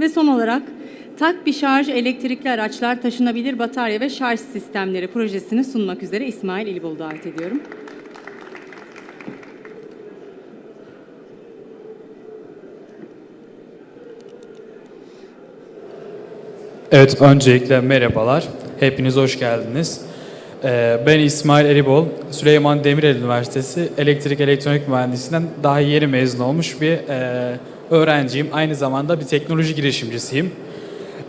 Ve son olarak Tak bir şarj elektrikli araçlar taşınabilir batarya ve şarj sistemleri projesini sunmak üzere İsmail İlbol'u davet ediyorum. Evet, öncelikle merhabalar. Hepiniz hoş geldiniz. Ee, Ben İsmail Eribol, Süleyman Demirel Üniversitesi Elektrik Elektronik Mühendisliğinden daha yeni mezun olmuş bir e, öğrenciyim. Aynı zamanda bir teknoloji girişimcisiyim.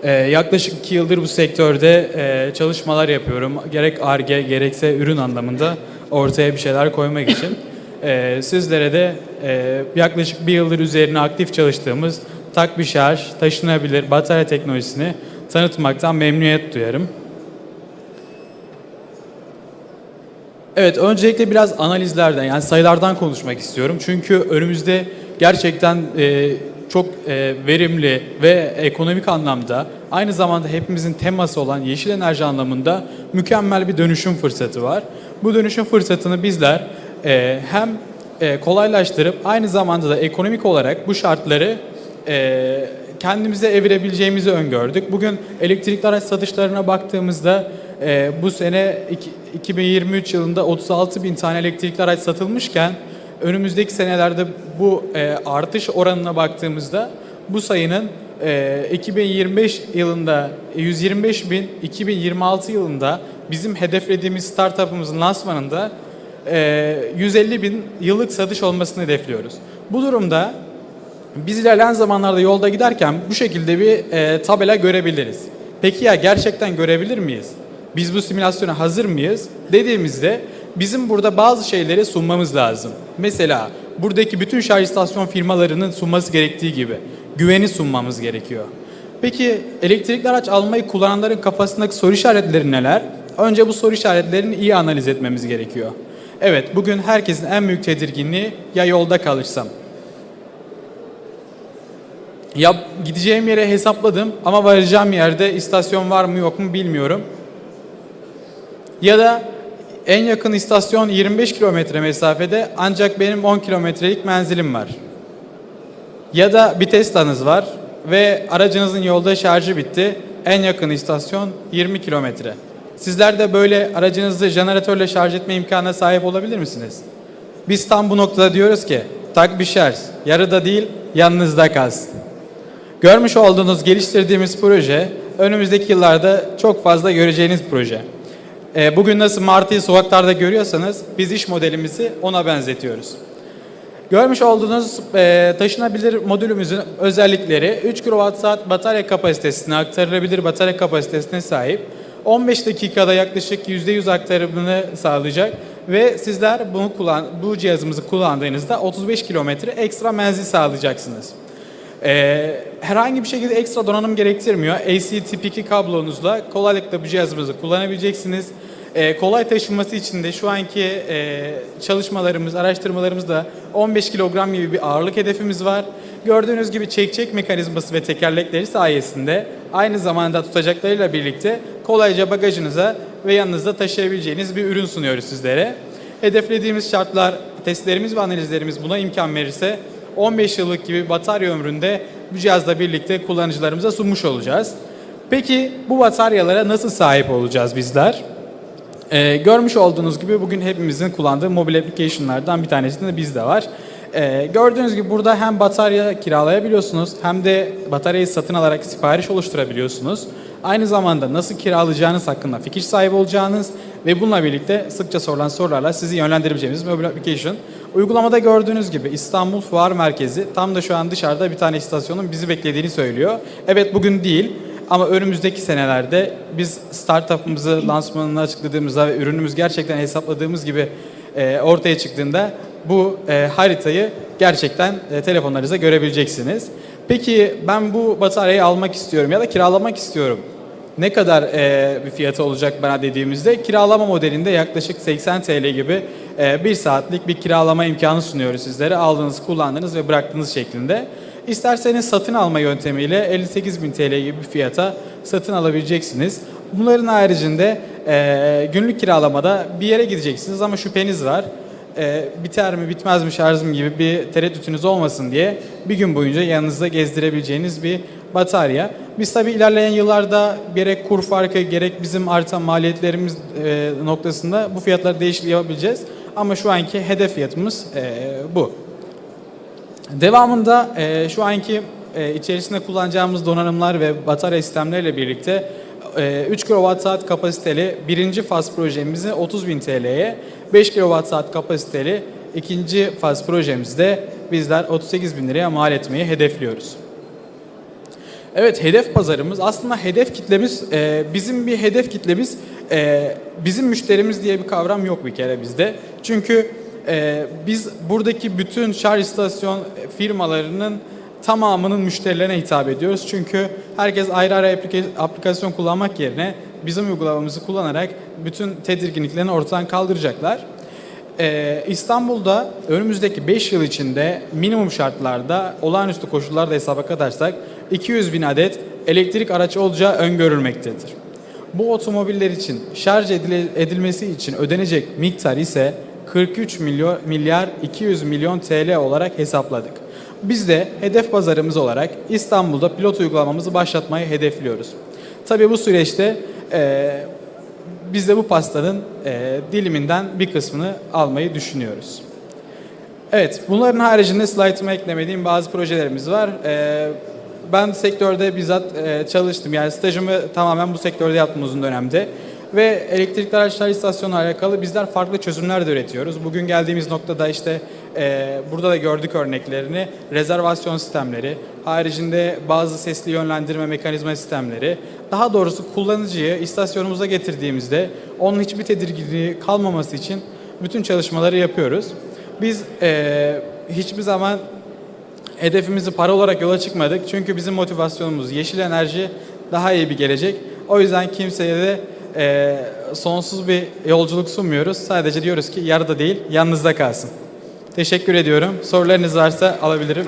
Ee, Yaklaşık iki yıldır bu sektörde e, çalışmalar yapıyorum. Gerek ARGE gerekse ürün anlamında ortaya bir şeyler koymak için. Ee, Sizlere de e, yaklaşık bir yıldır üzerine aktif çalıştığımız tak bir şarj, taşınabilir batarya teknolojisini tanıtmaktan memnuniyet duyarım. Evet, öncelikle biraz analizlerden yani sayılardan konuşmak istiyorum. Çünkü önümüzde gerçekten e, çok e, verimli ve ekonomik anlamda aynı zamanda hepimizin teması olan yeşil enerji anlamında mükemmel bir dönüşüm fırsatı var. Bu dönüşüm fırsatını bizler e, hem e, kolaylaştırıp aynı zamanda da ekonomik olarak bu şartları e, kendimize evirebileceğimizi öngördük. Bugün elektrikli araç satışlarına baktığımızda e, bu sene iki- 2023 yılında 36 bin tane elektrikli araç satılmışken önümüzdeki senelerde bu e, artış oranına baktığımızda bu sayının e, 2025 yılında 125 bin, 2026 yılında bizim hedeflediğimiz startup'ımızın lansmanında e, 150 bin yıllık satış olmasını hedefliyoruz. Bu durumda biz ilerleyen zamanlarda yolda giderken bu şekilde bir e, tabela görebiliriz. Peki ya gerçekten görebilir miyiz? Biz bu simülasyona hazır mıyız? Dediğimizde bizim burada bazı şeyleri sunmamız lazım. Mesela buradaki bütün şarj istasyon firmalarının sunması gerektiği gibi güveni sunmamız gerekiyor. Peki elektrikli araç almayı kullananların kafasındaki soru işaretleri neler? Önce bu soru işaretlerini iyi analiz etmemiz gerekiyor. Evet, bugün herkesin en büyük tedirginliği ya yolda kalırsam, ya gideceğim yere hesapladım ama varacağım yerde istasyon var mı yok mu bilmiyorum. Ya da en yakın istasyon 25 kilometre mesafede ancak benim 10 kilometrelik menzilim var. Ya da bir Tesla'nız var ve aracınızın yolda şarjı bitti. En yakın istasyon 20 kilometre. Sizler de böyle aracınızı jeneratörle şarj etme imkanına sahip olabilir misiniz? Biz tam bu noktada diyoruz ki tak bir şarj, yarıda değil yanınızda kalsın. Görmüş olduğunuz geliştirdiğimiz proje önümüzdeki yıllarda çok fazla göreceğiniz proje. Ee, Bugün nasıl Martı'yı sokaklarda görüyorsanız biz iş modelimizi ona benzetiyoruz. Görmüş olduğunuz e, taşınabilir modülümüzün özellikleri 3 kWh batarya kapasitesine, aktarılabilir batarya kapasitesine sahip. 15 dakikada yaklaşık %100 aktarımını sağlayacak ve sizler bunu kullan bu cihazımızı kullandığınızda 35 kilometre ekstra menzil sağlayacaksınız. Ee, herhangi bir şekilde ekstra donanım gerektirmiyor. AC tip 2 kablonuzla kolaylıkla bu cihazımızı kullanabileceksiniz. Ee, kolay taşınması için de şu anki e, çalışmalarımız, araştırmalarımızda 15 kilogram gibi bir ağırlık hedefimiz var. Gördüğünüz gibi çek-çek mekanizması ve tekerlekleri sayesinde aynı zamanda tutacaklarıyla birlikte kolayca bagajınıza ve yanınızda taşıyabileceğiniz bir ürün sunuyoruz sizlere. Hedeflediğimiz şartlar, testlerimiz ve analizlerimiz buna imkan verirse 15 yıllık gibi batarya ömründe bu cihazla birlikte kullanıcılarımıza sunmuş olacağız. Peki bu bataryalara nasıl sahip olacağız bizler? Ee, görmüş olduğunuz gibi bugün hepimizin kullandığı mobil application'lardan bir tanesinde de bizde var. Ee, gördüğünüz gibi burada hem batarya kiralayabiliyorsunuz hem de bataryayı satın alarak sipariş oluşturabiliyorsunuz. Aynı zamanda nasıl kiralayacağınız hakkında fikir sahibi olacağınız ve bununla birlikte sıkça sorulan sorularla sizi yönlendirebileceğimiz mobil application. Uygulamada gördüğünüz gibi İstanbul Fuar Merkezi tam da şu an dışarıda bir tane istasyonun bizi beklediğini söylüyor. Evet bugün değil ama önümüzdeki senelerde biz startup'ımızı lansmanını açıkladığımızda ve ürünümüz gerçekten hesapladığımız gibi e, ortaya çıktığında bu e, haritayı gerçekten e, telefonlarınızda görebileceksiniz. Peki ben bu bataryayı almak istiyorum ya da kiralamak istiyorum. Ne kadar e, bir fiyatı olacak bana dediğimizde kiralama modelinde yaklaşık 80 TL gibi e, bir saatlik bir kiralama imkanı sunuyoruz sizlere. Aldığınız, kullandığınız ve bıraktığınız şeklinde. İsterseniz satın alma yöntemiyle 58.000 TL gibi bir fiyata satın alabileceksiniz. Bunların haricinde e, günlük kiralamada bir yere gideceksiniz ama şüpheniz var. e, biter mi bitmez mi şarjım gibi bir tereddütünüz olmasın diye bir gün boyunca yanınızda gezdirebileceğiniz bir batarya. Biz tabii ilerleyen yıllarda gerek kur farkı gerek bizim artan maliyetlerimiz e, noktasında bu fiyatları değişiklik yapabileceğiz. Ama şu anki hedef fiyatımız e, bu. Devamında e, şu anki e, içerisinde kullanacağımız donanımlar ve batarya sistemleriyle birlikte e, 3 kWh kapasiteli birinci faz projemizi 30.000 TL'ye, 5 kWh kapasiteli ikinci faz projemizde bizler 38.000 liraya mal etmeyi hedefliyoruz. Evet hedef pazarımız aslında hedef kitlemiz e, bizim bir hedef kitlemiz e, bizim müşterimiz diye bir kavram yok bir kere bizde. Çünkü e, biz buradaki bütün şarj istasyon firmalarının tamamının müşterilerine hitap ediyoruz. Çünkü herkes ayrı ayrı aplika- aplikasyon kullanmak yerine bizim uygulamamızı kullanarak bütün tedirginliklerini ortadan kaldıracaklar. Ee, İstanbul'da önümüzdeki 5 yıl içinde minimum şartlarda olağanüstü koşullarda hesaba katarsak 200 bin adet elektrik araç olacağı öngörülmektedir. Bu otomobiller için şarj edilmesi için ödenecek miktar ise 43 milyon, milyar 200 milyon TL olarak hesapladık. Biz de hedef pazarımız olarak İstanbul'da pilot uygulamamızı başlatmayı hedefliyoruz. Tabii bu süreçte eee biz de bu pastanın e, diliminden bir kısmını almayı düşünüyoruz. Evet, bunların haricinde slaytıma eklemediğim bazı projelerimiz var. E, ben sektörde bizzat e, çalıştım. Yani stajımı tamamen bu sektörde yaptım uzun dönemde. Ve elektrikli araçlar istasyonuyla alakalı bizler farklı çözümler de üretiyoruz. Bugün geldiğimiz noktada işte e, burada da gördük örneklerini. Rezervasyon sistemleri, haricinde bazı sesli yönlendirme mekanizma sistemleri. Daha doğrusu kullanıcıyı istasyonumuza getirdiğimizde onun hiçbir tedirginliği kalmaması için bütün çalışmaları yapıyoruz. Biz e, hiçbir zaman hedefimizi para olarak yola çıkmadık. Çünkü bizim motivasyonumuz yeşil enerji, daha iyi bir gelecek. O yüzden kimseye de e, sonsuz bir yolculuk sunmuyoruz. Sadece diyoruz ki yarıda değil, yanınızda kalsın. Teşekkür ediyorum. Sorularınız varsa alabilirim.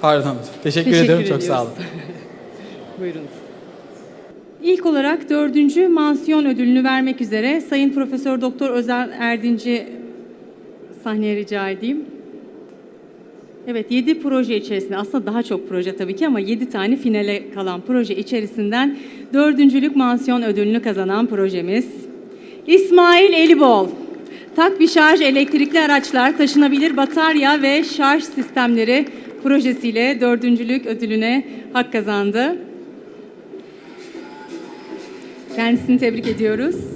Pardon. Teşekkür, ediyorum. Çok sağ olun. Buyurunuz. İlk olarak dördüncü mansiyon ödülünü vermek üzere Sayın Profesör Doktor Özel Erdinci sahneye rica edeyim. Evet 7 proje içerisinde aslında daha çok proje tabii ki ama 7 tane finale kalan proje içerisinden dördüncülük mansiyon ödülünü kazanan projemiz İsmail Elibol. Tak bir şarj elektrikli araçlar, taşınabilir batarya ve şarj sistemleri projesiyle dördüncülük ödülüne hak kazandı. Kendisini tebrik ediyoruz.